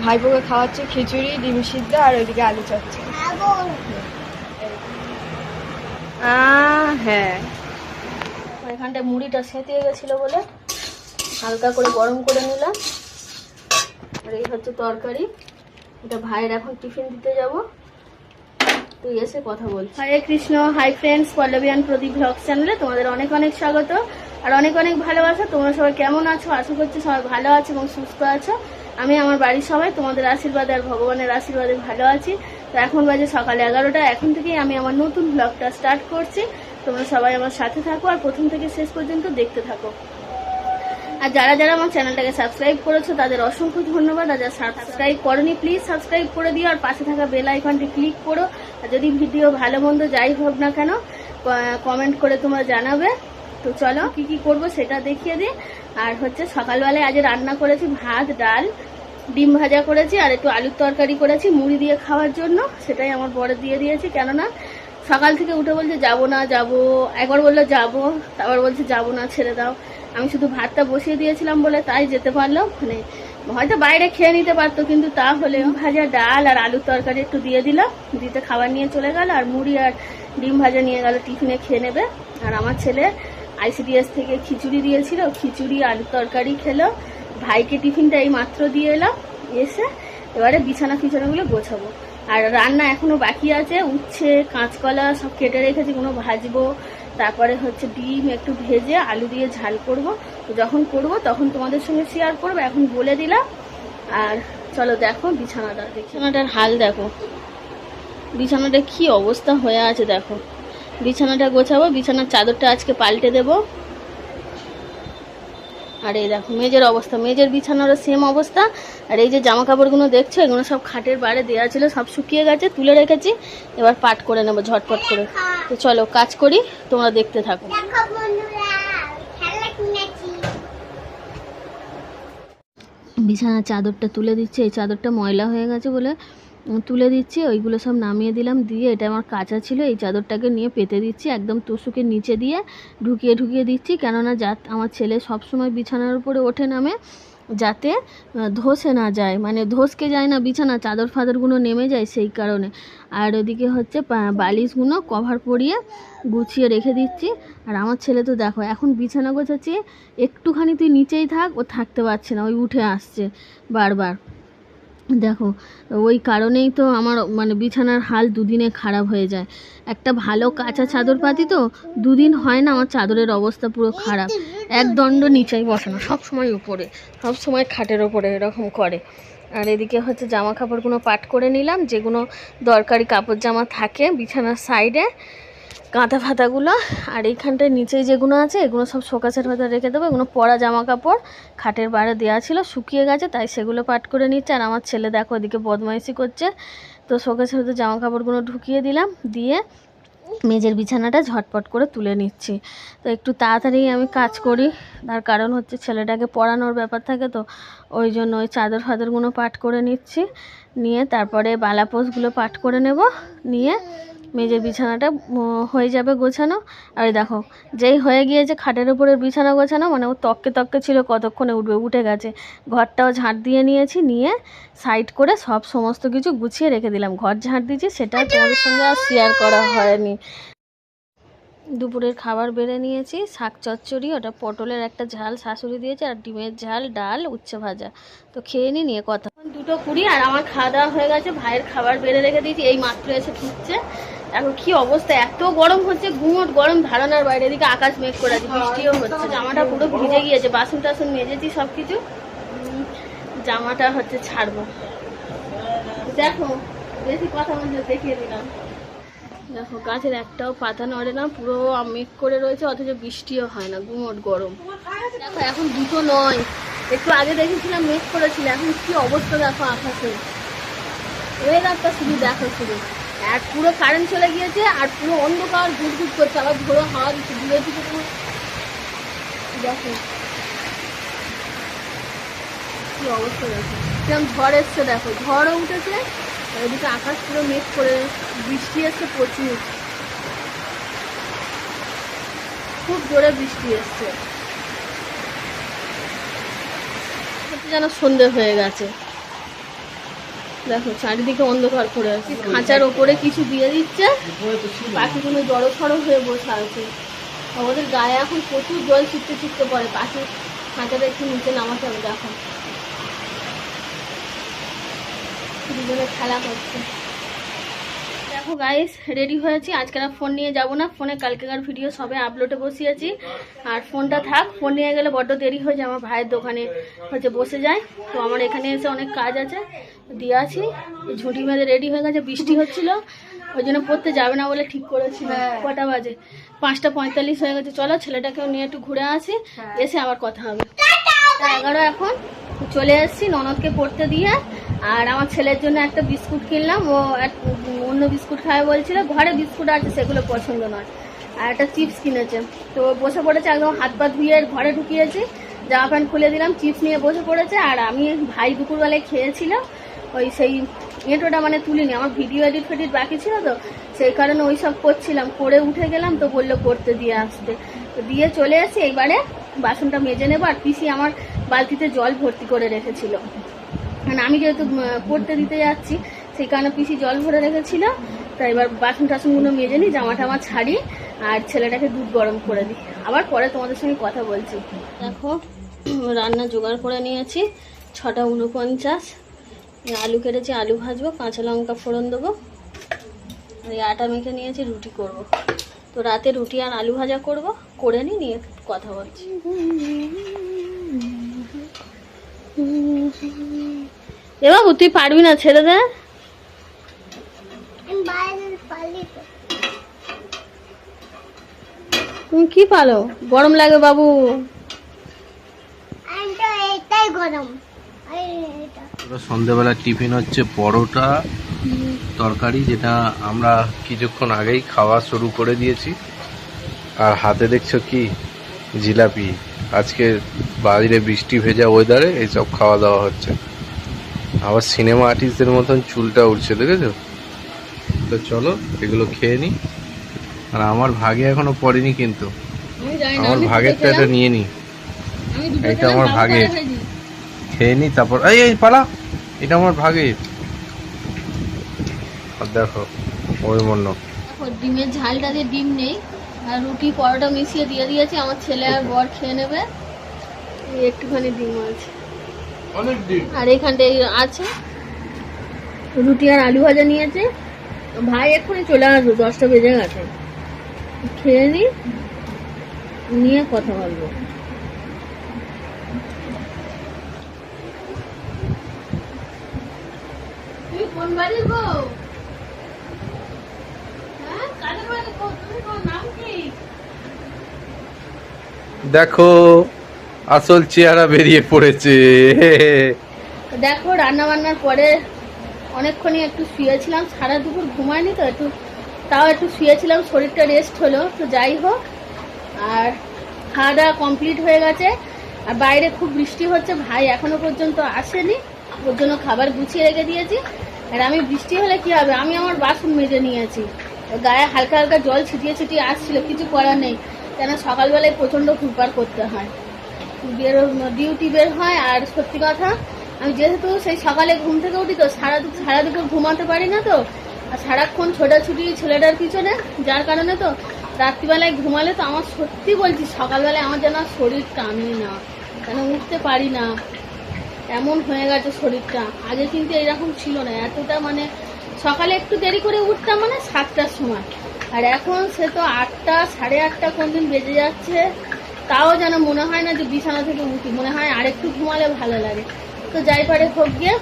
ভাইপোকে খাওয়াচ্ছে খিচুড়ি ডিম সিদ্ধ আর ওইদিকে আলু চচ্চড়ি। আহ, হ্যাঁ। এখানটায় মুড়িটা সেঁতিয়ে গেছিল বলে হালকা করে গরম করে নিলাম। আর এই হচ্ছে তরকারি। এটা ভাইয়ের এখন টিফিন দিতে যাব। তুই এসে কথা বল Hare Krishna hi friends Pallabian Pradip blog চ্যানেলে তোমাদের অনেক অনেক স্বাগত। আর অনেক অনেক ভালোবাসা। তোমরা সবাই কেমন আছো? আশা করছি সবাই ভালো আছো এবং সুস্থ আছো। আমি আমার বাড়ির সবাই, তোমাদের আশীর্বাদ আর ভগবানের আশীর্বাদে ভালো আছি। তো এখন বাজে সকাল এগারোটা, এখন থেকেই আমি আমার নতুন ব্লগটা স্টার্ট করছি। তোমরা সবাই আমার সাথে থাকো আর প্রথম থেকে শেষ পর্যন্ত দেখতে থাকো। আর যারা যারা আমার চ্যানেলটাকে সাবস্ক্রাইব করেছ, তাদের অসংখ্য ধন্যবাদ। আর যারা সাবস্ক্রাইব করনি প্লিজ সাবস্ক্রাইব করে দিও। আর পাশে থাকা বেল আইকনটি ক্লিক করো। আর যদি ভিডিও ভালো মন্দ যাই হোক না কেন কমেন্ট করে তোমরা জানাবে। তো চলো কি কি করব সেটা দেখিয়ে দিই আর হচ্ছে সকালবেলায় আজ রান্না করেছি ভাত, ডাল, ডিম ভাজা করেছি, আর একটু আলুর তরকারি করেছি মুড়ি দিয়ে খাওয়ার জন্য। সেটাই আমার বড় দিয়ে দিয়েছি। কেননা সকাল থেকে উঠে বলছে, যাব না, যাব। একবার বলল, যাব। তারপর বলছে, যাব না, ছেড়ে দাও। আমি শুধু ভাতটা বসিয়ে দিয়েছিলাম বলে তাই যেতে পারলাম। মানে হয়তো বাইরে খেয়ে নিতে পারতো, কিন্তু তাহলে ভাজা, ডাল আর আলুর তরকারি একটু দিয়ে দিলাম। দিতে খাবার নিয়ে চলে গেল, আর মুড়ি আর ডিম ভাজা নিয়ে গেল, টিফিনে খেয়ে নেবে। আর আমার ছেলে আইসিডিএস থেকে খিচুড়ি দিয়েছিল, খিচুড়ি আলুর তরকারি খেলো। ভাইকে টিফিনটা এই মাত্র দিয়ে এলাম, এসে এবারে বিছানা ফিছানাগুলো গোছাবো। আর রান্না এখনও বাকি আছে, উচ্ছে, কাঁচকলা সব কেটে রেখেছি, কোনো ভাজবো। তারপরে হচ্ছে ডিম, একটু ভেজে আলু দিয়ে ঝাল করব। যখন করব তখন তোমাদের সঙ্গে শেয়ার করব, এখন বলে দিলাম। আর চলো দেখো বিছানাটা বিছানাটার হাল দেখো। বিছানাটা কি অবস্থা হয়ে আছে দেখো। বিছানাটা গোছাবো, বিছানার চাদরটা আজকে পাল্টে দেবো। আর এই দেখো, মেজের অবস্থা, মেজের বিছানারও সেম অবস্থা। আর এই যে জামা কাপড়গুলো দেখছ, এগুলো সব খাটের বাইরে দেওয়া ছিল, সব শুকিয়ে গেছে, তুলে রেখেছি। এবার পাট করে নেব, ঝটপট করে। তো চলো, কাজ করি, তোমরা দেখতে থাকো। বিছানার চাদরটা তুলে দিচ্ছে, এই চাদরটা ময়লা হয়ে গেছে বলে তুলে দিচ্ছি, ওইগুলো সব নামিয়ে দিলাম, দিয়ে এটা আমার কাঁচা ছিল, এই চাদরটাকে নিয়ে পেতে দিচ্ছি, একদম তোষকের নিচে দিয়ে ঢুকিয়ে ঢুকিয়ে দিচ্ছি, কেননা যা আমার ছেলে সবসময় বিছানার উপরে ওঠে নামে, যাতে ধসে না যায় মানে ধসকে যায় না বিছানা, চাদর ফাদরগুলো নেমে যায় সেই কারণে। আর ওদিকে হচ্ছে বালিশগুলো কভার পরিয়ে গুছিয়ে রেখে দিচ্ছি, আর আমার ছেলে তো দেখো, এখন বিছানা গোছাচ্ছি, একটুখানি তুই নিচেই থাক, ও থাকতে পারছে না, ওই উঠে আসছে বারবার। দেখো, ওই কারণেই তো আমার মানে বিছানার হাল দুদিনে খারাপ হয়ে যায়। একটা ভালো কাঁচা চাদর পাতি তো দুদিন হয় না, আমার চাদরের অবস্থা পুরো খারাপ। এক দণ্ড নিচেই বসানো, সব সময় উপরে, সব সময় খাটের ওপরে এরকম করে। আর এদিকে হচ্ছে জামা কাপড়গুলো পাট করে নিলাম, যেগুলো দরকারি কাপড় জামা থাকে বিছানার সাইডে কাঁথা ফাতাগুলো আর এইখানটায় নিচে যেগুলো আছে, এগুলো সব শোকাসের ভেতরে রেখে দেবো। এগুলো পরা জামা কাপড় খাটের বাইরে দেওয়া ছিল, শুকিয়ে গেছে, তাই সেগুলো পাট করে নিচ্ছে। আর আমার ছেলে দেখো ওদিকে বদমাইশি করছে। তো শোকাসের ভেতরে জামা কাপড়গুলো ঢুকিয়ে দিলাম, দিয়ে মেজের বিছানাটা ঝটপট করে তুলে নিচ্ছি। তো একটু তাড়াতাড়ি আমি কাজ করি, তার কারণ হচ্ছে ছেলেটাকে পড়ানোর ব্যাপার থাকে তো, ওই জন্য ওই চাদর ফাদরগুলো পাট করে নিচ্ছি। নিয়ে তারপরে বালাপোসগুলো পাট করে নেব, নিয়ে মেজের বিছানাটা হয়ে যাবে গোছানো। আর দেখো, যেই হয়ে গিয়েছে খাটের উপরের বিছানা গোছানো মানে ও তককে তককে ছিল কতক্ষণে উঠবে, উঠে গেছে। ঘরটাও ঝাঁট দিয়ে নিয়েছি, নিয়ে সাইড করে সব সমস্ত কিছু গুছিয়ে রেখে দিলাম। ঘর ঝাঁট দিয়েছি, সেটা তোমাদের সঙ্গে আর শেয়ার করা হয়নি। দুপুরের খাবার বেড়ে নিয়েছি, শাক চচ্চড়ি, ওটা পটলের একটা ঝাল, শাশুড়ি দিয়েছে, আর ডিমের ঝাল, ডাল, উচ্ছে ভাজা। তো খেয়ে নি, নিয়ে কথা। দুটো কুড়ি আর আমার খাওয়া দাওয়া হয়ে গেছে, ভাইয়ের খাবার বেড়ে রেখে দিয়েছি, এই মাত্র এসে ঢুকছে। এখন কি অবস্থা? এত গরম হচ্ছে গুমট গরম ধারণার বাইরে, এদিকে আকাশ মেঘ করে আছে, বৃষ্টিও হচ্ছে, জামাটা পুরো ভিজে গিয়েছে, বাসন টাসন মেজেছি সব কিছু জামাটা হচ্ছে ছাড়বো। দেখো, বেশি কথা বলতে দেখিয়ে দিলাম। দেখো, গাছের একটাও পাতা নড়ে না, পুরো মেঘ করে রয়েছে, অথচ বৃষ্টিও হয় না গুমট গরম। দেখো, এখন দুটো নয়, একটু আগে দেখেছিলাম মেঘ করেছিল, এখন কি অবস্থা দেখো আকাশে। ওয়েদারটা শুধু দেখো শুধু। আর পুরো কারেন্ট চলে গিয়েছে আর পুরো অন্ধকার, ঘুরঘুর করছে। আবার ঝোড়ো হাওয়া দিচ্ছে, দূরে থেকে পুরো দেখো। কি অবস্থা দেখো। কিরম ঝড় এসছে, দেখো। ঝড়ও উঠেছে, আর আকাশ পুরো মেঘ করে বৃষ্টি এসছে প্রচুর। খুব জোরে বৃষ্টি এসছে। যেন সন্ধে হয়ে গেছে। দেখো, চারিদিকে অন্ধকার করে আছে। খাঁচার ওপরে কিছু দিয়ে দিচ্ছে, পাখিগুলো জড়ো সড়ো হয়ে বসে আছে। আমাদের গায়ে এখন প্রচুর জল ছিটতে ছিটতে পড়ে, পাখি খাঁচাটা একটু নিচে নামাতে হবে, দেখো। দুজনে খেলা করছে। দেখো গাইস রেডি হয়েছি। আজকে আর ফোন নিয়ে যাব না। ফোনে কালকেকার ভিডিও সবে আপলোডে বসিয়েছি। আর ফোনটা থাক ফোন নিয়ে গেলে বড্ড দেরি হয়ে যায়। আমার ভাইয়ের দোকানে হচ্ছে বসে যায়। তো আমার এখানে এসে অনেক কাজ আছে। দিয়ে আছি। ঝুঁটি মেরে রেডি হয়ে গেছে। বৃষ্টি হচ্ছিল। ওই জন্য পড়তে যাবে না বলে ঠিক করেছি হ্যাঁ। কটা বাজে? পাঁচটা পঁয়তাল্লিশ হয়ে গেছে। চলো ছেলেটাকেও নিয়ে একটু ঘুরে আসি। হ্যাঁ। এসে আবার কথা হবে। এগারো এখন। চলে এসেছি ননদকে পড়তে দিয়ে। আর আমার ছেলের জন্য একটা বিস্কুট কিনলাম, ও অন্য বিস্কুট খাবে বলছিল, ঘরে বিস্কুট আছে, সেগুলো পছন্দ নয়। আর একটা চিপস কিনেছে। তো বসে পড়েছে, একদম হাত পা ধুয়ে ঘরে ঢুকিয়েছি। জামা প্যান্ট খুলে দিলাম, চিপস নিয়ে বসে পড়েছে। আর আমি ভাই দুপুরবেলায় খেয়েছিলাম, ওই সেই এঁটোটা মানে তুলিনি, আমার ভিডিও এডিট ফেডিট বাকি ছিল তো, সেই কারণে ওই সব করছিলাম। করে উঠে গেলাম তো বলল করতে দিয়ে আসতে। তো দিয়ে চলে এসে এইবারে বাসনটা মেজে নেব, আর পিসি আমার বালতিতে জল ভর্তি করে রেখেছিল। মানে আমি যেহেতু পড়তে দিতে যাচ্ছি, সেই কারণে পিসি জল ভরে রেখেছিল। তাই এবার বাসন টাসনগুলো মেজে নিই, জামা টামা ছাড়ি, আর ছেলেটাকে দুধ গরম করে দিই। আবার পরে তোমাদের সঙ্গে কথা বলছি। দেখো, রান্না জোগাড় করে নিয়েছি, ছটা উনপঞ্চাশ। আলু কেটেছি, আলু ভাজবো, কাঁচা লঙ্কা ফোড়ন দেবো। আর আটা মেখে নিয়েছি, রুটি করব। তো রাতে রুটি আর আলু ভাজা করব, করে নিই, নিয়ে কথা বলছি। এ বাবু তুই পারবি না ছেড়ে দে। তুমি কি পালো? গরম লাগে বাবু। সন্ধেবেলার টিফিন হচ্ছে পরোটা তরকারি যেটা আমরা কিছুক্ষণ আগেই খাওয়া শুরু করে দিয়েছি। আর হাতে দেখছ কি? জিলাপি। আজকে বাইরে বৃষ্টি ভেজা ওয়েদারে এইসব খাওয়া দাওয়া হচ্ছে। আবার সিনেমা আর্টিস্টদের মতন চুলটা উঠছে দেখেছ? তো চলো এগুলো খেয়ে নি। আর আমার ভাগে এখনও পড়েনি কিন্তু। আমার আমি ভাগেরটা এটা নিয়ে নি। এটা আমার ভাগের। খেয়ে নি তারপর এই এই পালা। এটা আমার ভাগের। আর দেখো ওই মন্য। ডিমের ঝালটা দিয়ে ডিম নেই আর রুটি পরোটা মিশিয়ে দিয়ে দিয়েছি আমার ছেলে আর বর খেয়ে নেবে। এই একটুখানি ডিম আছে। অনেক ডিম আর এখানটায় আছে। রুটি আর আলু ভাজা নিয়েছে। ভাই এক্ষুনি চলে আসবে দশটা বেজে গেছে। খেয়ে নি নিয়ে কথা বলব। কোন বাড়ির বউ হ্যাঁ দেখো আসল চেহারা বেরিয়ে পড়েছে। দেখো রান্না বান্নার পরে অনেকক্ষণই একটু শুয়েছিলাম। সারা দুপুর ঘুমায়নি তো, একটু তাও একটু শুয়েছিলাম, শরীরটা রেস্ট হলো। তো যাই হোক, আর খাওয়া দাওয়া কমপ্লিট হয়ে গেছে। আর বাইরে খুব বৃষ্টি হচ্ছে, ভাই এখনও পর্যন্ত আসেনি। ওর জন্য খাবার গুছিয়ে রেখে দিয়েছি। আর আমি বৃষ্টি হলে কি হবে? আমি আমার বাসন মেজে নিয়েছি। গায়ে হালকা হালকা জল ছিটিয়ে ছিটিয়ে আসছিল, কিছু করার নেই। কেন সকালবেলায় প্রচণ্ড ফুরপার করতে হয়। বের ডিউটি বের হয়, আর সত্যি কথা, আমি যেহেতু সেই সকালে ঘুম থেকে উঠি তো সারা সারা দুপুর ঘুমাতে পারি না তো, আর সারাক্ষণ ছোটাছুটি ছেলেটার পিছনে, যার কারণে তো রাত্রিবেলায় ঘুমালে তো আমার সত্যি বলছি, সকালবেলায় আমার যেন শরীর টানে না, কেন উঠতে পারি না, এমন হয়ে গেছে শরীরটা। আগে কিন্তু এরকম ছিল না, এতটা মানে সকালে একটু দেরি করে উঠতাম মানে সাতটার সময়, আর এখন সে তো আটটা, সাড়ে আটটা কোনদিন বেজে যাচ্ছে তাও যেন মনে হয় না যে বিছানা থেকে উঠি। মনে হয় আরেকটু ঘুমালে ভালো লাগে। তো যাই পারে হোক গিয়ে,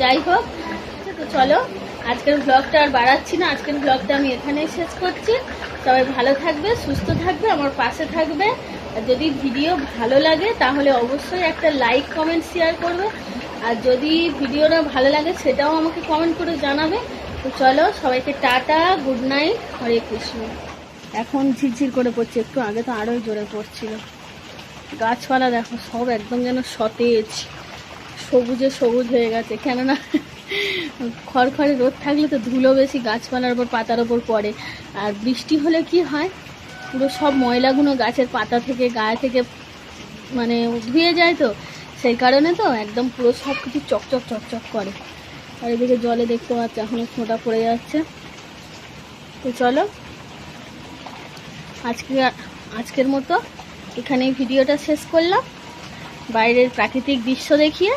যাই হোক, তো চলো, আজকের ব্লগটা আর বাড়াচ্ছি না। আজকের ব্লগটা আমি এখানেই শেষ করছি। সবাই ভালো থাকবে, সুস্থ থাকবে, আমার পাশে থাকবে। আর যদি ভিডিও ভালো লাগে, তাহলে অবশ্যই একটা লাইক কমেন্ট শেয়ার করবে। আর যদি ভিডিওটা ভালো লাগে, সেটাও আমাকে কমেন্ট করে জানাবে। তো চলো, সবাইকে ta-ta good night Hare Krishna. এখন ঝিরঝির করে পড়ছে, একটু আগে তো আরোই জোরে পড়ছিল। গাছপালা দেখো, সব একদম যেন সতেজ, সবুজে সবুজ হয়ে গেছে। কেননা খড়খড়ে রোদ থাকলে তো ধুলো বেশি গাছপালার ওপর পাতার ওপর পড়ে। আর বৃষ্টি হলে কি হয়? পুরো সব ময়লাগুলো গাছের পাতা থেকে, গায়ে থেকে মানে ধুয়ে যায় তো। সেই কারণে তো একদম পুরো সব কিছু চকচক চকচক করে। আর এদিকে জলে দেখতে পাচ্ছি, এখনও ফোঁটা পড়ে যাচ্ছে। তো চলো আজকে আজকের মতো এখানেই ভিডিওটা শেষ করলাম। বাইরের প্রাকৃতিক দৃশ্য দেখিয়ে